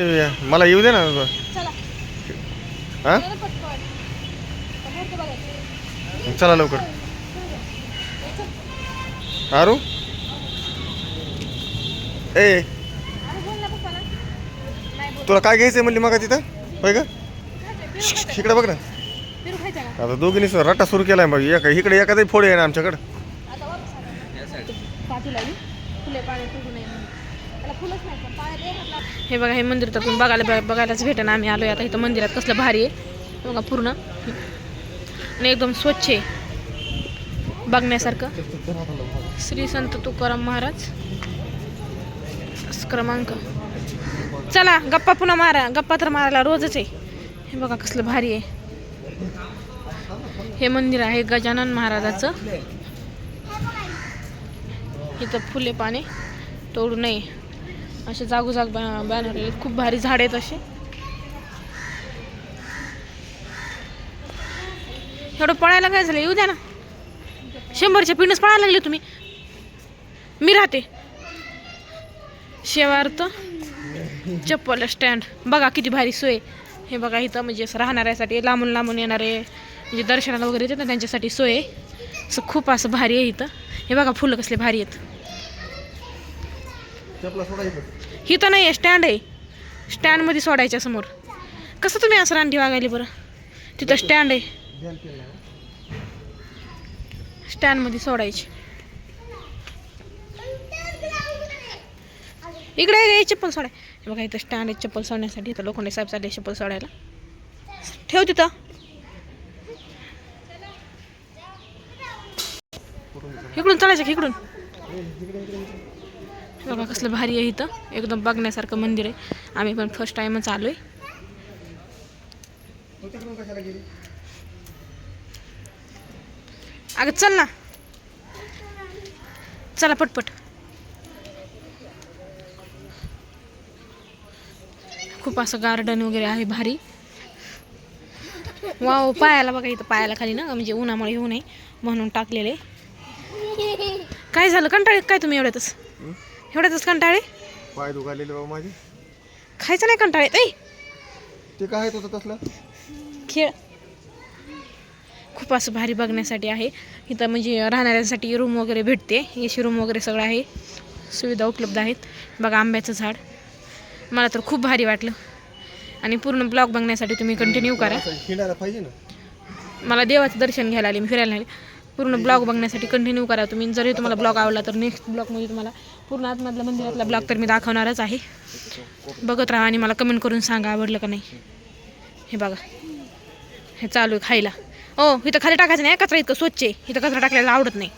मला येऊ दे ना. चला. हा? चला लवकर. आरू? ए. तुला काय घ्यायचंय म्हणली मग तिथं? होय का. इकडे बघ ना? आता दोघींनी रट्टा सुरू केलाय मग. एका इकडे एखादी फोड आहे ना आमच्याकडं हे बघा हे मंदिर तर तुम्ही बघायला बघायलाच भेटेन. आम्ही आलो आता इथं मंदिरात. कसलं भारी आहे. बघा पूर्ण. आणि एकदम स्वच्छ आहे. बघण्यासारखं. श्री संत तुकाराम महाराज. क्रमांक. चला गप्पा पुन्हा मारा. गप्पा तर मारायला रोजच आहे. हे बघा कसलं भारी आहे. हे मंदिर आहे गजानन महाराजाचं. इथं फुले पाने तोडू नये. असे जागोजाग बॅ- बॅनर आहेत. खूप भारी झाड आहेत असे. एवढं पळायला काय झालं? येऊ द्या ना. शंभरच्या पिंडच पळायला लागले तुम्ही. मी राहते. शेवार्थ चप्पल स्टँड बघा किती भारी सोय हे बघा इथं म्हणजे असं राहणाऱ्यासाठी लांबून लांबून येणारे म्हणजे दर्शनाला वगैरे येतात ना त्यांच्यासाठी सोय आहे. असं खूप असं भारी आहे इथं. हे बघा फुलं कसले भारी आहेत. इथं नाही आहे स्टँड आहे. स्टँडमध्ये सोडायच्या समोर. कसं तुम्ही असं रानटी वागायली बरं? तिथं स्टँड आहे. स्टँडमध्ये सोडायची. इकडे ये, चप्पल सोडाय हे बघा इथं स्टँड आहे चप्पल सोडण्यासाठी. इथं लोखंडे साहेब चालले चप्पल सोडायला. ठेव तिथं. इकडून चालायचं का इकडून? हे बघा कसलं भारी आहे इथं. एकदम बघण्यासारखं मंदिर आहे. आम्ही पण फर्स्ट टाइमच आहे अगं चल ना. चला पटपट. खूप असं गार्डन वगैरे आहे भारी. वाव पायाला बघा इथं पायाला खाली ना म्हणजे उन्हामुळे येऊ नये म्हणून टाकलेले. काय झालं? कंटाळे काय तुम्ही एवढ्यातच? एवढ्यातच कंटाळे? पाय दुखालेले बाबा माझे. खायचं नाही कंटाळे? ऐ! ते काय आहे तुझं तसलं? खेळ. खूप असं भारी बघण्यासाठी आहे. इथं म्हणजे राहणाऱ्यांसाठी रूम वगैरे भेटते. एसी रूम वगैरे सगळं आहे. सुविधा उपलब्ध आहेत. बघा आंब्याचं झाड. मला तर खूप भारी वाटलं. आणि पूर्ण ब्लॉग बघण्यासाठी तुम्ही कंटिन्यू करा. पाहिजे ना? मला देवाचं दर्शन घ्यायला आले मी फिरायला आले. पूर्ण ब्लॉग बघण्यासाठी कंटिन्यू करा तुम्ही. जरी तुम्हाला ब्लॉग आवडला तर नेक्स्ट ब्लॉगमध्ये तुम्हाला पूर्ण आतमधला म्हणजे मंदिरातला ब्लॉग तर मी दाखवणारच आहे. बघत राहा आणि मला कमेंट करून सांगा आवडलं का नाही. हे बघा. हे चालू आहे खायला. हो इथं खाली टाकायचं नाही कचरा इतकं स्वच्छ आहे. इथं कचरा टाकायला आवडत नाही.